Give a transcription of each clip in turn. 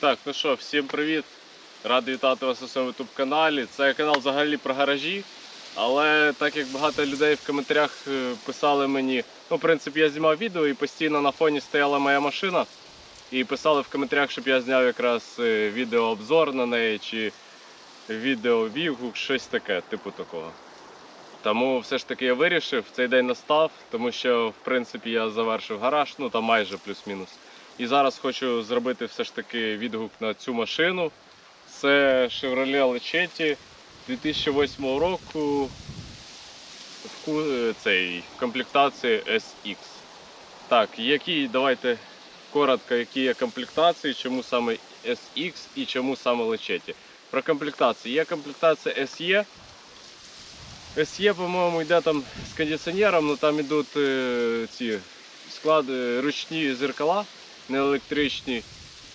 Так, ну що, всім привіт. Радий вітати вас на своєму youtube каналі. Це канал взагалі про гаражі. Але так як багато людей в коментарях е, писали мені, ну, в принципі, я знімав відео і постійно на фоні стояла моя машина. І писали в коментарях, щоб я зняв якраз е, відеообзор на неї чи відео відгук, щось таке, типу такого. Тому все ж таки я вирішив, цей день настав, тому що в принципі я завершив гараж, ну там майже плюс-мінус. І зараз хочу зробити все ж таки відгук на цю машину. Це Chevrolet Lachetti 2008 року в, е, цей, в комплектації SX. Так, які, давайте коротко, які є комплектації, чому саме SX і чому саме Lachetti. Про комплектації. Є комплектація SE. SE, по-моєму, йде там з кондиціонером, але там йдуть е, ці склади, ручні зеркала, не електричні,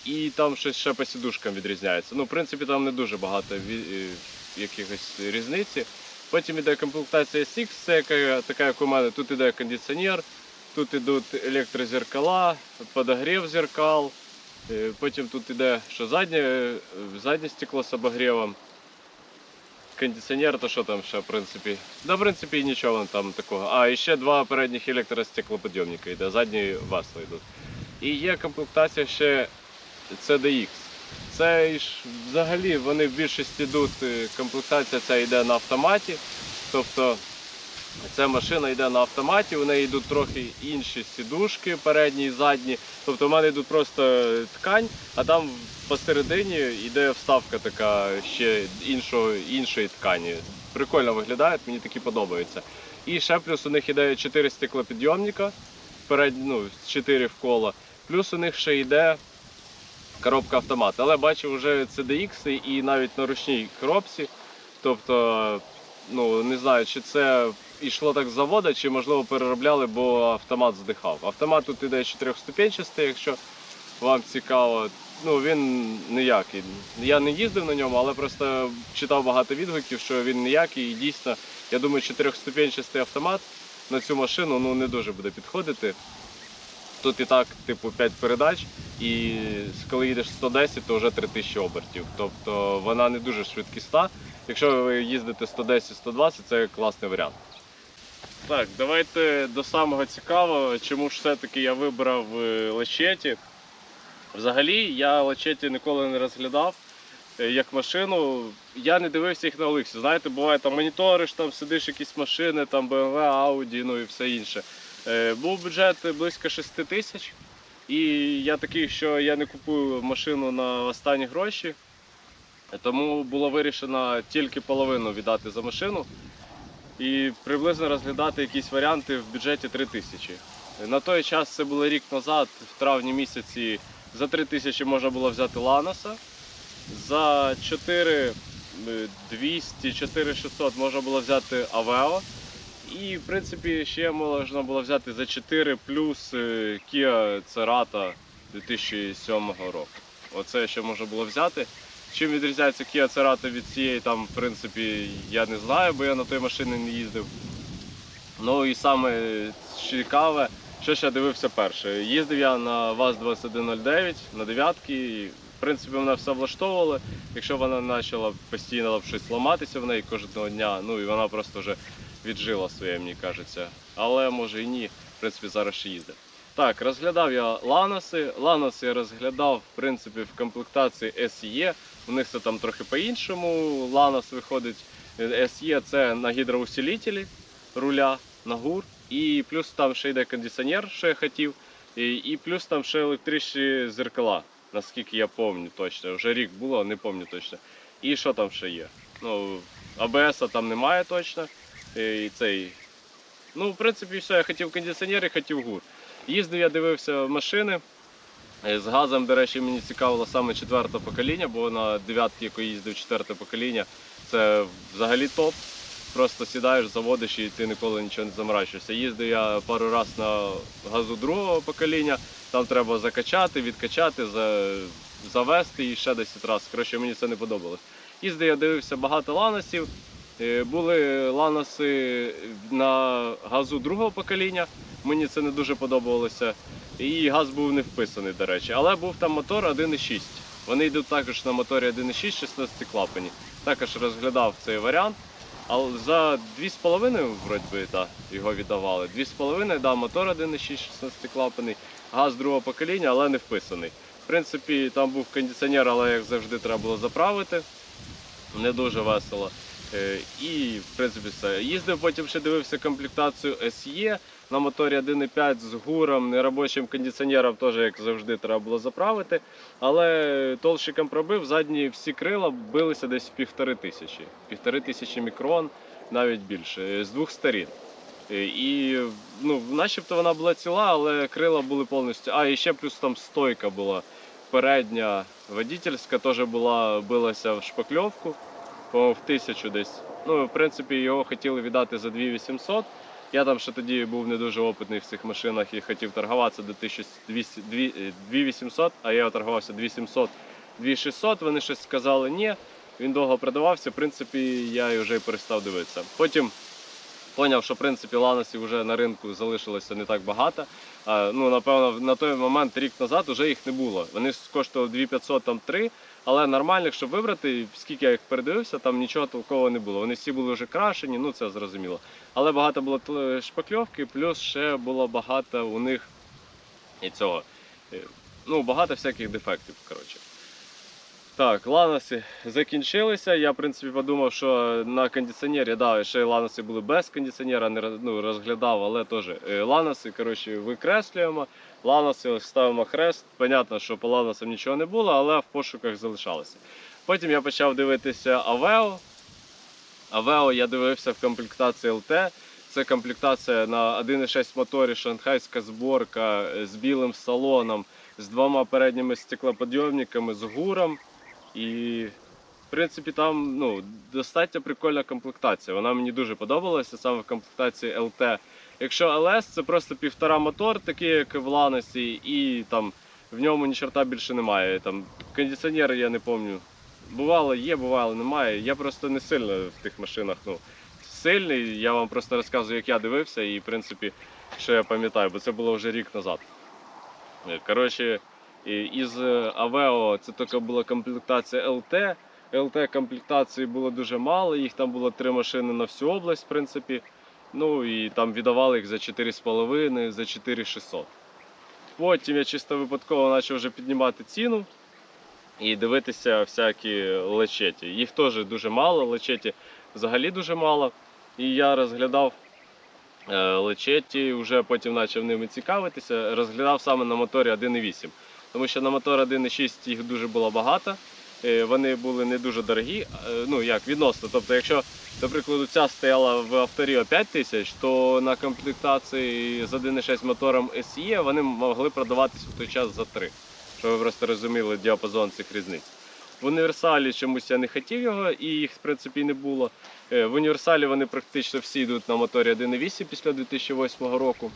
і там щось ще по сідушкам відрізняється. Ну, в принципі, там не дуже багато е, якихось різниці. Потім йде комплектація SX, це яка, така, як у мене. Тут йде кондиціонер, тут йдуть електрозеркала, подогрів зеркал. Е, Потім тут йде що заднє, е, заднє стекло з обогрівом. Кондиціонер, то що там ще, в принципі. Да, в принципі, нічого там такого. А, і ще два передніх електростеклоподйомника йде, задні весла йдуть. І є комплектація ще CDX. Це ж взагалі вони в більшості йдуть, е, комплектація ця йде на автоматі. Тобто ця машина йде на автоматі, у неї йдуть трохи інші сідушки, передні і задні. Тобто в мене йдуть просто ткань, а там посередині йде вставка така ще іншого, іншої ткані. Прикольно виглядає, мені такі подобаються. І ще плюс у них йде 4 стеклопідйомника, перед, ну, 4 в коло. Плюс у них ще йде коробка автомат. Але бачу вже CDX і навіть на ручній коробці. Тобто, ну не знаю, чи це йшло так з заводу, чи можливо переробляли, бо автомат здихав. Автомат тут іде чотирьохступенчастий, якщо вам цікаво. Ну він ніякий. Я не їздив на ньому, але просто читав багато відгуків, що він ніякий. І дійсно, я думаю, чотирьохступенчастий автомат на цю машину ну, не дуже буде підходити. Тут і так, типу, 5 передач, і коли їдеш 110, то вже 3000 обертів. Тобто вона не дуже швидкісна. Якщо ви їздите 110-120, це класний варіант. Так, давайте до самого цікавого, чому ж все-таки я вибрав е, Лачеті. Взагалі, я Лачеті ніколи не розглядав е, як машину. Я не дивився їх на Олексі. Знаєте, буває там моніториш, там сидиш якісь машини, там BMW, Audi, ну і все інше. Е, Був бюджет близько 6 тисяч. І я такий, що я не купую машину на останні гроші. Тому було вирішено тільки половину віддати за машину і приблизно розглядати якісь варіанти в бюджеті 3 тисячі. На той час це було рік назад, в травні місяці, за 3 тисячі можна було взяти Ланоса. За 4 200, 4600 можна було взяти Авео. І, в принципі, ще можна було взяти за 4 плюс е, Kia Cerato 2007 року. Оце ще можна було взяти. Чим відрізняється Kia Cerato від цієї, там, в принципі, я не знаю, бо я на той машині не їздив. Ну і саме цікаве, що я дивився перше. Їздив я на ВАЗ-2109 на дев'ятки. В принципі, мене все влаштовувало. Якщо вона почала постійно щось ламатися в неї кожного дня, ну і вона просто вже віджила своє, мені кажеться. Але може і ні. В принципі, зараз ще їздить. Так, розглядав я ланоси. Ланоси я розглядав в принципі в комплектації SE. У них це там трохи по-іншому. Ланос виходить е, SE це на гідроусилителі руля, на гур. І плюс там ще йде кондиціонер, що я хотів. І, і плюс там ще електричні зеркала, наскільки я пам'ятаю точно. Вже рік було, не пам'ятаю точно. І що там ще є? Ну, АБС там немає точно. І цей. Ну, в принципі, все, я хотів кондиціонер і хотів гур. Їздив, я дивився машини. Е, З газом, до речі, мені цікавило саме четверте покоління, бо на дев'ятки, яку їздив четверте покоління, це взагалі топ. Просто сідаєш, заводиш і ти ніколи нічого не заморачуєшся. Їздив я пару разів на газу другого покоління, там треба закачати, відкачати, за- завести і ще 10 разів. Коротше, мені це не подобалось. Їздив, я дивився багато ланосів. Е, Були ланоси на газу другого покоління, мені це не дуже подобалося. І газ був не вписаний, до речі. Але був там мотор 1,6. Вони йдуть також на моторі 1.6 16 клапані. Також розглядав цей варіант. Але за 2,5 вроді би, та, його віддавали. 2,5, да, мотор 1.6 16 клапаний, газ другого покоління, але не вписаний. В принципі, там був кондиціонер, але як завжди треба було заправити. Не дуже весело. Е, І, в принципі, все. Їздив, потім ще дивився комплектацію SE на моторі 1.5 з гуром, неробочим кондиціонером, теж, як завжди, треба було заправити. Але толщиком пробив, задні всі крила билися десь в півтори тисячі. Півтори тисячі мікрон, навіть більше, е, з двох сторін. Е, І ну, начебто вона була ціла, але крила були повністю. А, і ще плюс там стойка була. Передня водительська теж була билася в шпакльовку, по-моєму, в тисячу десь. Ну, в принципі, його хотіли віддати за 2800. Я там ще тоді був не дуже опитний в цих машинах і хотів торгуватися до 1200, 2800, а я торгувався 2700, 2600. Вони щось сказали ні. Він довго продавався. В принципі, я вже й перестав дивитися. Потім Поняв, що в принципі ланосів вже на ринку залишилося не так багато. Ну, напевно, на той момент, рік назад, вже їх не було. Вони коштували 2500 там 3, але нормальних, щоб вибрати, скільки я їх передивився, там нічого толкового не було. Вони всі були вже крашені, ну це зрозуміло. Але багато було шпакльовки, плюс ще було багато у них і цього. е, Ну, багато всяких дефектів. коротше. Так, ланоси закінчилися. Я, в принципі, подумав, що на кондиціонері, да, ще ланоси були без кондиціонера, не ну, розглядав, але теж е, ланоси, коротше, викреслюємо. Ланоси ставимо хрест. Понятно, що по ланосам нічого не було, але в пошуках залишалося. Потім я почав дивитися Авео. Авео я дивився в комплектації ЛТ. Це комплектація на 1.6 моторі, шанхайська зборка е, з білим салоном, з двома передніми стеклоподйомниками, з гуром. І, в принципі, там ну, достатньо прикольна комплектація. Вона мені дуже подобалася саме в комплектації LT. Якщо LS, це просто півтора мотор, такий, як в Ланосі, і там в ньому ні чорта більше немає. Там кондиціонери я не пам'ятаю. Бувало є, бувало немає. Я просто не сильно в тих машинах. Ну, сильний. Я вам просто розказую, як я дивився, і в принципі, що я пам'ятаю, бо це було вже рік назад. Е, Коротше, із Авео це тільки була комплектація ЛТ. ЛТ комплектації було дуже мало, їх там було три машини на всю область, в принципі. Ну і там віддавали їх за 4,5, за 4,600. Потім я чисто випадково почав вже піднімати ціну і дивитися всякі лечеті. Їх теж дуже мало, лечеті взагалі дуже мало. І я розглядав е, лечеті, вже потім почав ними цікавитися. Розглядав саме на моторі 1.8. Тому що на мотор 1.6 їх дуже було багато. Е, Вони були не дуже дорогі, е, ну як відносно. Тобто, якщо, до прикладу, ця стояла в авторіо 5 тисяч, то на комплектації з 1.6 мотором SE вони могли продаватися в той час за 3. Щоб ви просто розуміли діапазон цих різниць. В універсалі чомусь я не хотів його, і їх в принципі не було. Е, В універсалі вони практично всі йдуть на моторі 1.8 після 2008 року.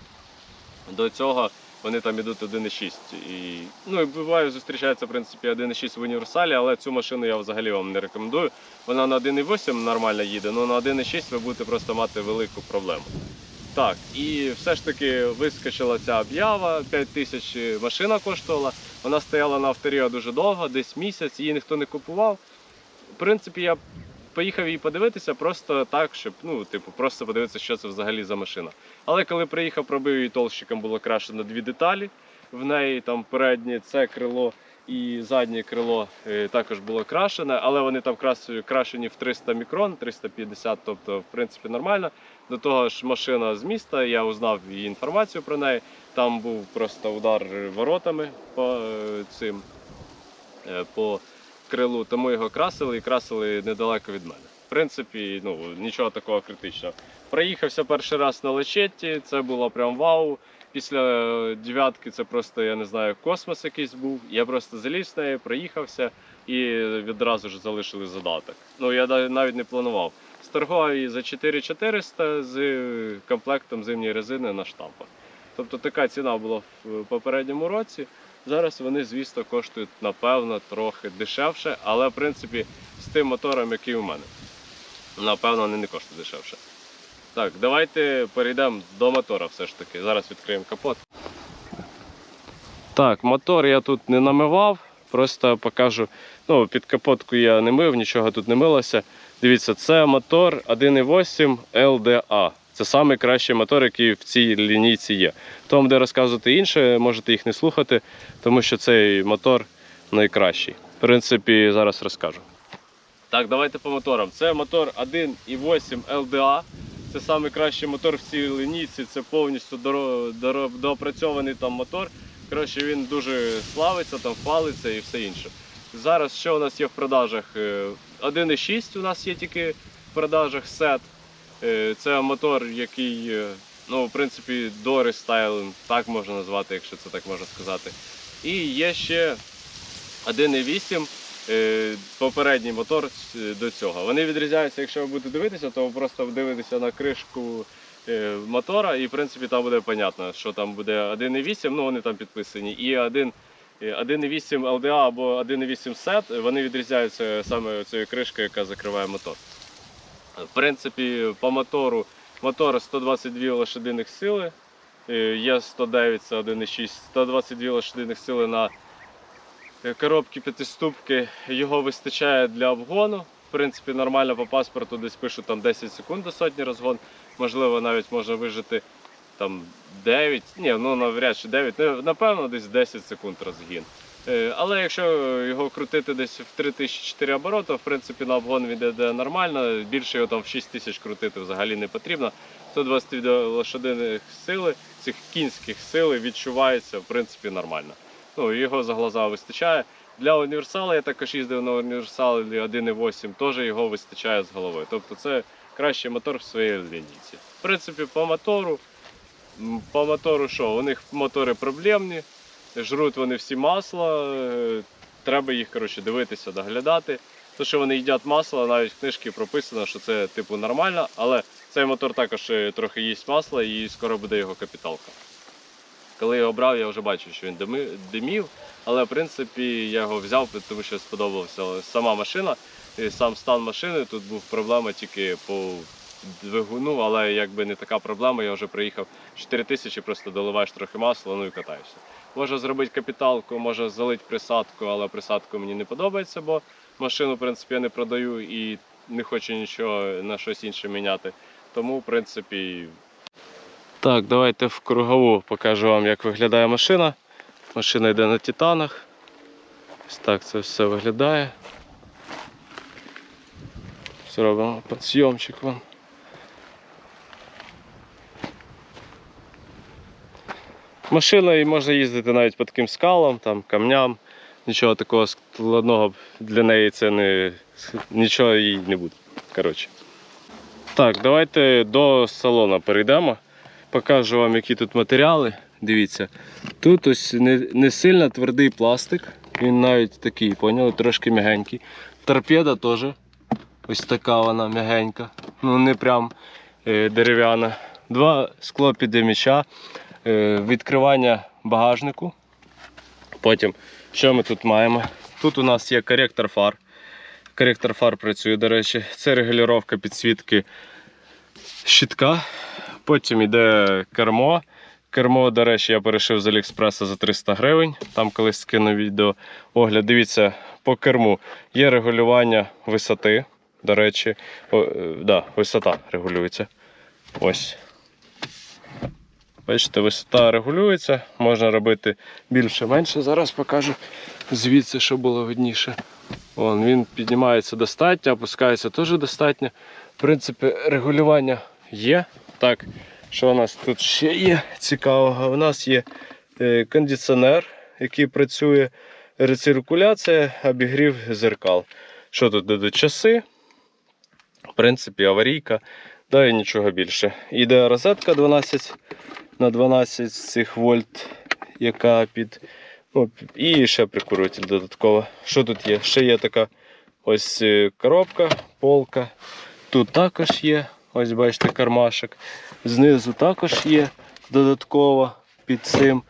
До цього вони там йдуть 1.6. І, ну, і буває, зустрічається в принципі 1.6 в універсалі, але цю машину я взагалі вам не рекомендую. Вона на 1.8 нормально їде, але на 1.6 ви будете просто мати велику проблему. Так, і все ж таки вискочила ця об'ява, 5 тисяч машина коштувала. Вона стояла на авторіо дуже довго, десь місяць, її ніхто не купував. В принципі, я поїхав її подивитися просто так, щоб, ну, типу, просто подивитися, що це взагалі за машина. Але коли приїхав, пробив її толщиком, було крашено дві деталі. В неї там переднє це крило і заднє крило е, також було крашене, але вони там крашені в 300 мікрон, 350, тобто, в принципі, нормально. До того ж, машина з міста, я узнав її інформацію про неї. Там був просто удар воротами по е, цим е, по крилу, тому його красили і красили недалеко від мене. В принципі, ну нічого такого критичного. Проїхався перший раз на лечетті, це було прям вау. Після дев'ятки це просто, я не знаю, космос якийсь був. Я просто заліз в неї, проїхався і відразу ж залишили задаток. Ну я навіть не планував. Сторгував її за 4400 з комплектом зимньої резини на штампах. Тобто така ціна була в попередньому році. Зараз вони, звісно, коштують, напевно, трохи дешевше, але в принципі з тим мотором, який у мене. Напевно, вони не коштують дешевше. Так, давайте перейдемо до мотора все ж таки. Зараз відкриємо капот. Так, мотор я тут не намивав. просто покажу. Ну, під капотку я не мив, нічого тут не милося. Дивіться, це мотор 1.8 LDA. Це найкращий мотор, який в цій лінійці є. Хто буде розказувати інше, можете їх не слухати, тому що цей мотор найкращий. В принципі, зараз розкажу. Так, давайте по моторам. Це мотор 1.8 LDA. Це найкращий мотор в цій лінійці. Це повністю доопрацьований там мотор. Коротше, він дуже славиться, там хвалиться і все інше. Зараз що у нас є в продажах? Е, 1.6 у нас є тільки в продажах сет. Е, Це мотор, який, е, ну, в принципі, дорестайлинг, так можна назвати, якщо це так можна сказати. І є ще 1.8 е, попередній мотор до цього. Вони відрізняються, якщо ви будете дивитися, то ви просто дивитеся на кришку мотора, і в принципі там буде понятно, що там буде 1.8, ну вони там підписані, і 1. е, 1.8 LDA або 1.8 SET, вони відрізняються саме цією кришкою, яка закриває мотор. В принципі, по мотору мотор 122 лошадиних сили, е, є 109, це 1.6, 122 лошадиних сили на е, коробки п'ятиступки. Його вистачає для обгону. В принципі, нормально по паспорту десь пишуть там 10 секунд до сотні розгон. Можливо, навіть можна вижити там 9, ні, ну навряд чи 9, ну, напевно, десь 10 секунд розгін. Е, Але якщо його крутити десь в 3004 обороти, в принципі на обгон він йде нормально. Більше його там в 6000 крутити взагалі не потрібно. 122 лошадиних сили, цих кінських сили відчувається в принципі нормально. Ну, його за глаза вистачає. Для універсала я також їздив на універсалі 1.8, теж його вистачає з головою. Тобто це кращий мотор в своїй лінійці. В принципі, по мотору, по мотору що? У них мотори проблемні, жруть вони всі масло, е, треба їх коротше, дивитися, доглядати. То, що вони їдять масло, навіть в книжці прописано, що це типу нормально, але цей мотор також е, трохи їсть масла і скоро буде його капіталка. Коли його брав, я вже бачив, що він димів, але в принципі я його взяв, тому що сподобалася сама машина, і сам стан машини. Тут був проблема тільки по двигуну, але якби не така проблема, я вже приїхав 4 тисячі, просто доливаєш трохи масла, ну і катаєшся. Можна зробити капіталку, можна залити присадку, але присадку мені не подобається, бо машину, в принципі, я не продаю і не хочу нічого на щось інше міняти. Тому, в принципі. Так, давайте в кругову покажу вам, як виглядає машина. Машина йде на титанах. Ось так це все виглядає. Зробимо підсйомчик вам. Машиною можна їздити навіть по таким скалам, там, камням. Нічого такого складного для неї це не нічого їй не буде. Коротше. Так, давайте до салону перейдемо. Покажу вам, які тут матеріали. Дивіться. Тут ось не, не сильно твердий пластик. Він навіть такий, поняли, трошки м'ягенький. Торпеда теж. Ось така вона м'ягенька. Ну не прям е, дерев'яна. Два склопідеміча, е, відкривання багажнику. Потім, що ми тут маємо? Тут у нас є коректор фар. Коректор фар працює, до речі. Це регулювання підсвітки щитка. Потім йде кермо. Кермо, до речі, я перешив з Аліекспреса за 300 гривень. Там колись скину відео огляд. Дивіться, по керму є регулювання висоти. До речі, О, е, да, висота регулюється. Ось. Бачите, висота регулюється, можна робити більше-менше. Зараз покажу звідси, що було видніше. Вон, він піднімається достатньо, опускається теж достатньо. В принципі, регулювання є. Так, що у нас тут ще є цікавого? У нас є е, кондиціонер, який працює, рециркуляція, обігрів зеркал. Що тут дадуть часи? В принципі, аварійка, да і нічого більше. Іде розетка 12 на 12 цих вольт, яка під. Ну, і ще прикурюватель додатково. Що тут є? Ще є така ось е, коробка, полка. Тут також є, ось бачите, кармашок. Знизу також є додатково під цим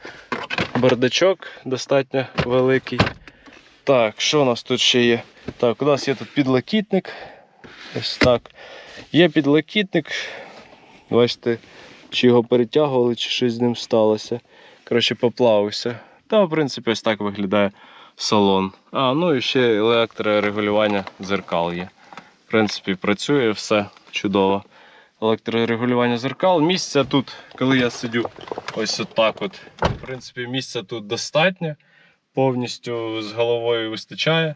бардачок достатньо великий. Так, що у нас тут ще є? Так, у нас є тут підлокітник. Ось так. Є підлокітник. Бачите, чи його перетягували, чи щось з ним сталося. Коротше, поплавився. Та, в принципі, ось так виглядає салон. А, ну і ще електрорегулювання дзеркал є. В принципі, працює все чудово. Електрорегулювання зеркал. Місця тут, коли я сидю ось отак от. В принципі, місця тут достатньо. Повністю з головою вистачає.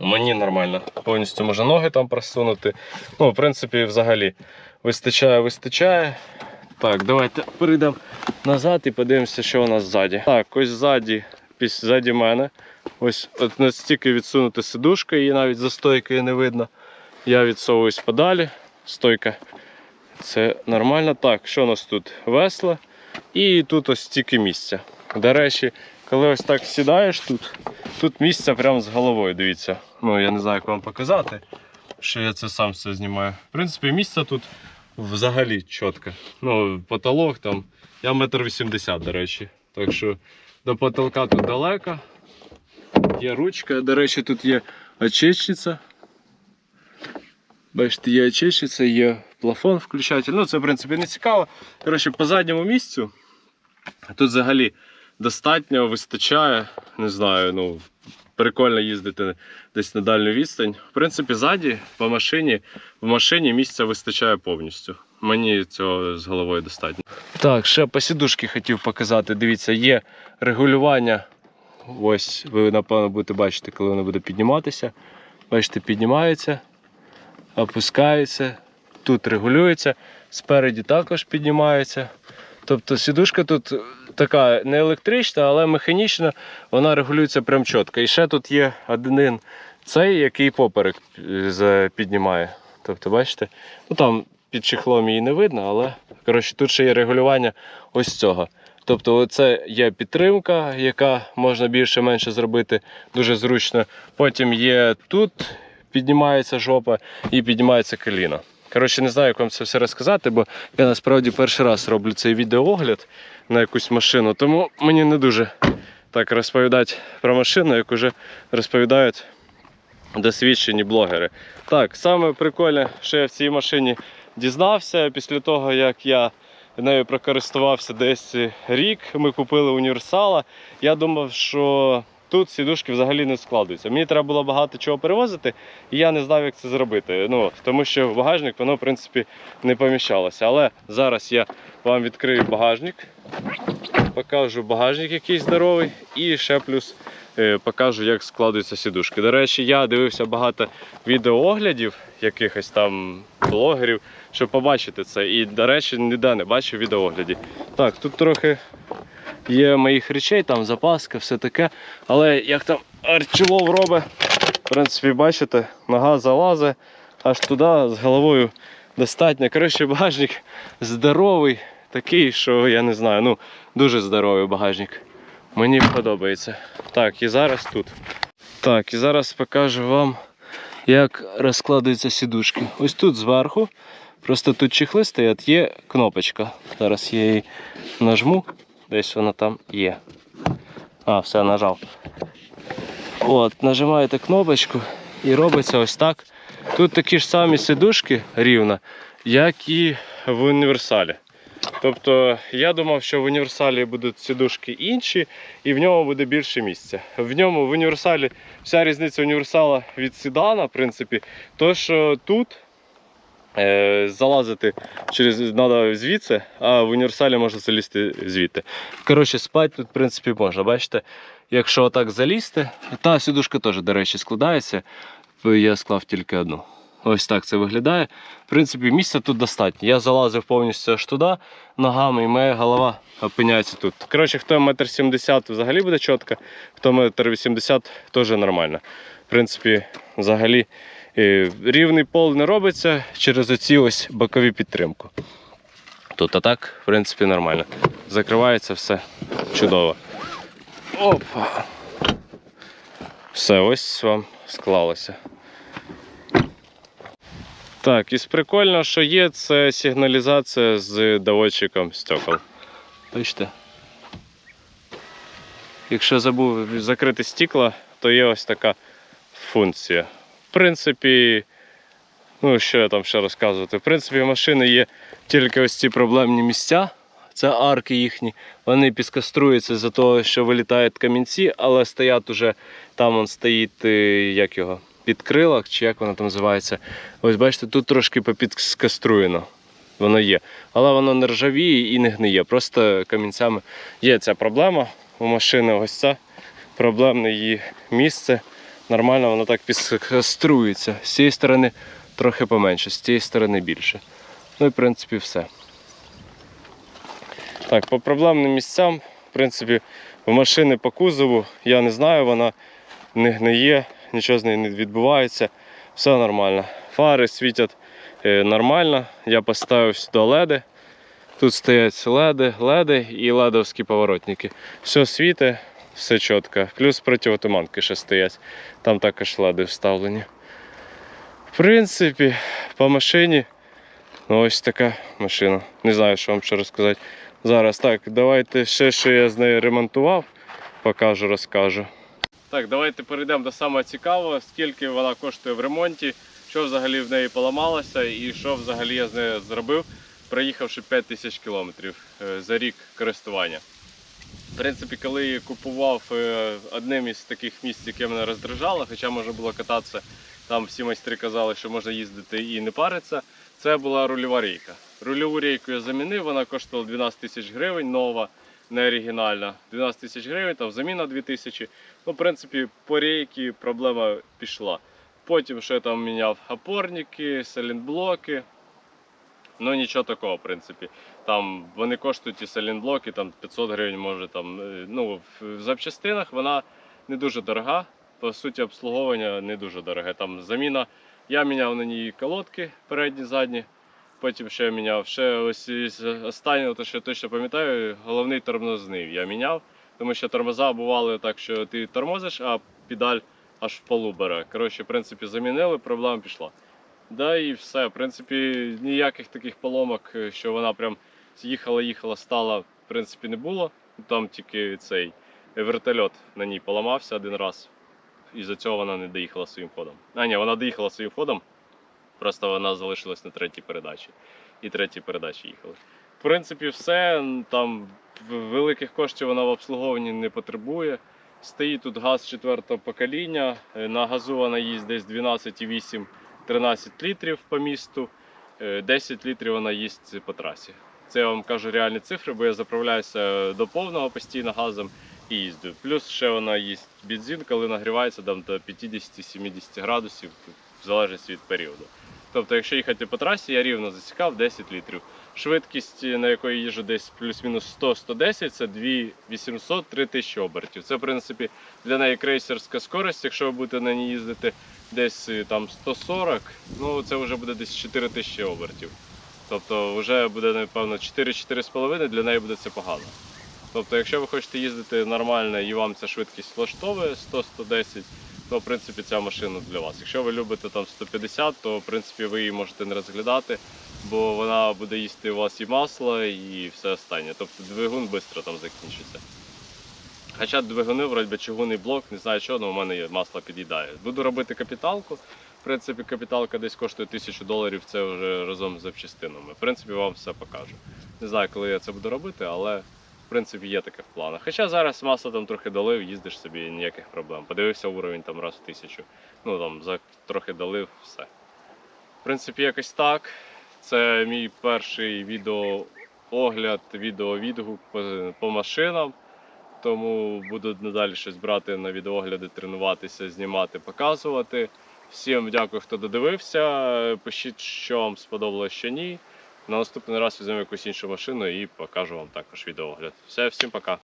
Мені нормально. Повністю можна ноги там просунути. Ну, в принципі, взагалі вистачає, вистачає. Так, давайте перейдемо назад і подивимося, що у нас ззаді. Так, ось ззаді, ззаді мене. Ось от настільки відсунути сидушка, її навіть за стойкою не видно. Я відсовуюсь подалі. Стойка. Це нормально. Так, що у нас тут? Весло. І тут ось стільки місця. До речі, коли ось так сідаєш тут, тут місця прямо з головою, дивіться. Ну, я не знаю, як вам показати, що я це сам все знімаю. В принципі, місця тут взагалі чітко. Ну, потолок там. Я метр вісімдесят, до речі. Так що до потолка тут далеко. Є ручка. До речі, тут є очищиця. Бачите, є очищиця, є плафон включатель. Ну, це, в принципі, не цікаво. Коротше, по задньому місцю тут взагалі достатньо вистачає. Не знаю, ну, прикольно їздити десь на дальню відстань. В принципі, ззаді по машині, в машині місця вистачає повністю. Мені цього з головою достатньо. Так, ще по сідушки хотів показати. Дивіться, є регулювання. Ось ви напевно будете бачити, коли воно буде підніматися. Бачите, піднімається, опускається, тут регулюється, спереді також піднімається. Тобто сідушка тут така не електрична, але механічна, вона регулюється прям чітко. І ще тут є один цей, який поперек е, піднімає. Тобто, бачите, ну там під чехлом її не видно, але коротше, тут ще є регулювання ось цього. Тобто, це є підтримка, яка можна більше-менше зробити дуже зручно. Потім є тут піднімається жопа і піднімається коліно. Коротше, не знаю, як вам це все розказати, бо я насправді перший раз роблю цей відеоогляд на якусь машину, тому мені не дуже так розповідати про машину, як уже розповідають досвідчені блогери. Так, саме прикольне, що я в цій машині дізнався після того, як я нею прокористувався десь рік. Ми купили універсала. Я думав, що тут сідушки взагалі не складуються. Мені треба було багато чого перевозити, і я не знав, як це зробити. Ну, тому що в багажник воно, в принципі, не поміщалося. Але зараз я вам відкрию багажник, покажу багажник який здоровий, і ще плюс е, покажу, як складуються сідушки. До речі, я дивився багато відеооглядів якихось там блогерів, щоб побачити це. І, до речі, ніде не бачив відеоогляді. Так, тут трохи є моїх речей, там запаска, все таке. Але як там Арчилов робить, в принципі, бачите, нога залазить аж туди з головою достатньо. Коротше, багажник здоровий, такий, що я не знаю, ну дуже здоровий багажник. Мені подобається. Так, і зараз тут. Так, і зараз покажу вам, як розкладаються сідушки. Ось тут зверху, просто тут чехли стоять, є кнопочка. Зараз я її нажму, десь вона там є. А, все, нажав. От, нажимаєте кнопочку і робиться ось так. Тут такі ж самі сидушки рівно, як і в універсалі. Тобто я думав, що в універсалі будуть сидушки інші і в ньому буде більше місця. В ньому в універсалі вся різниця універсала від седана, в принципі, то що тут залазити через треба звідси, а в універсалі можна залізти звідти. Коротше, спати тут, в принципі, можна. Бачите, якщо отак залізти, та сидушка теж, до речі, складається. Я склав тільки одну. Ось так це виглядає. В принципі, місця тут достатньо. Я залазив повністю аж туди ногами, і моя голова опиняється тут. Коротше, хто метр сімдесят взагалі буде чітко, хто метр вісімдесят теж нормально. В принципі, взагалі е, рівний пол не робиться через оці ось бокові підтримку. Тут а так, в принципі, нормально. Закривається все чудово. Опа. Все, ось вам склалося. Так, із прикольного, що є, це сигналізація з доводчиком стекол. Бачите? Якщо забув закрити стекла, то є ось така функція. Принципі, ну що я там ще розказувати? В принципі, машини є тільки ось ці проблемні місця. це арки їхні. Вони піскаструються за того, що вилітають камінці, але стоять уже там он стоїть, е, як його, під чи як воно там називається. Ось бачите, тут трошки попідкаструєно. Воно є. Але воно не ржавіє і не гниє. Просто камінцями є ця проблема у машини. Ось це проблемне її місце. Нормально воно так підкаструється. З цієї сторони трохи поменше, з цієї сторони більше. Ну і в принципі все. Так, по проблемним місцям, в принципі, в машини по кузову, я не знаю, вона не гниє, нічого з нею не відбувається, все нормально. Фари світять е, нормально. Я поставив сюди леди. Тут стоять леди, леди і ледовські поворотники. Все світить, все чітко. Плюс противотуманки ще стоять. Там також леди вставлені. В принципі, по машині ну, ось така машина. Не знаю, що вам ще розказати. Зараз так, давайте ще, що я з нею ремонтував, покажу, розкажу. Так, давайте перейдемо до самого цікавого, скільки вона коштує в ремонті, що взагалі в неї поламалося і що взагалі я з нею зробив, проїхавши 5 тисяч кілометрів е, за рік користування. В принципі, коли я купував е, одним із таких місць, яке мене роздражало, хоча можна було кататися, там всі майстри казали, що можна їздити і не паритися, це була рульова рейка. Рульову рейку я замінив, вона коштувала 12 тисяч гривень, нова, не оригінальна. 12 тисяч гривень, там заміна 2 тисячі. Ну, в принципі, по рейці проблема пішла. Потім ще там міняв опорники, салінблоки. Ну нічого такого, в принципі. Там вони коштують ті салінблоки, там 500 гривень, може там. е, Ну, в- запчастинах вона не дуже дорога. По суті, обслуговування не дуже дороге. Там заміна. Я міняв на ній колодки передні, задні. Потім ще міняв. Ще ось із останнього, то що я точно пам'ятаю, головний тормознив я міняв. Тому що тормоза бували так, що ти тормозиш, а педаль аж в полу бере. Коротше, в принципі, замінили, проблема пішла. Да і все. В принципі, ніяких таких поломок, е, що вона прям їхала, їхала, стала, в принципі, не було. Там тільки цей вертольот на ній поламався один раз. І за цього вона не доїхала своїм ходом. А ні, вона доїхала своїм ходом, просто вона залишилась на третій передачі. І третій передачі їхали. В принципі, все. Там великих коштів вона в обслуговуванні не потребує. Стоїть тут газ четвертого покоління. Е, На газу вона їсть десь 12,8 13 літрів по місту, е, 10 літрів вона їсть по трасі. Це я вам кажу реальні цифри, бо я заправляюся до повного постійно газом і їздю. Плюс ще вона їсть бензин, коли нагрівається там, до 50-70 градусів, в залежності від періоду. Тобто, якщо їхати по трасі, я рівно засікав 10 літрів. Швидкість, на якої їжджу десь плюс-мінус 100-110, це 2800-3000 обертів. Це, в принципі, для неї крейсерська скорость, якщо ви будете на ній їздити десь е, там 140, ну це вже буде десь 4000 обертів. Тобто вже буде, напевно, 4-4,5 для неї буде це погано. Тобто, якщо ви хочете їздити нормально і вам ця швидкість влаштовує 100-110, то в принципі ця машина для вас. Якщо ви любите там 150, то в принципі ви її можете не розглядати, бо вона буде їсти у вас і масло, і все останнє. Тобто двигун швидко там закінчиться. Хоча двигуни, вроді чугунний блок, не знаю чого, але у мене є масло під'їдає. Буду робити капіталку. В принципі, капіталка десь коштує 1000 доларів, це вже разом з запчастинами. В принципі, вам все покажу. Не знаю, коли я це буду робити, але в принципі є таке в планах. Хоча зараз масло там трохи долив, їздиш собі, ніяких проблем. Подивився уровень там раз в тисячу. Ну там за трохи долив, все. В принципі, якось так. Це мій перший відеоогляд, відеовідгук по, по машинам. Тому буду надалі щось брати на відеогляди, тренуватися, знімати, показувати. Всім дякую, хто додивився. Пишіть, що вам сподобалось, що ні. На наступний раз візьмемо якусь іншу машину і покажу вам також відеоогляд. Все, всім пока.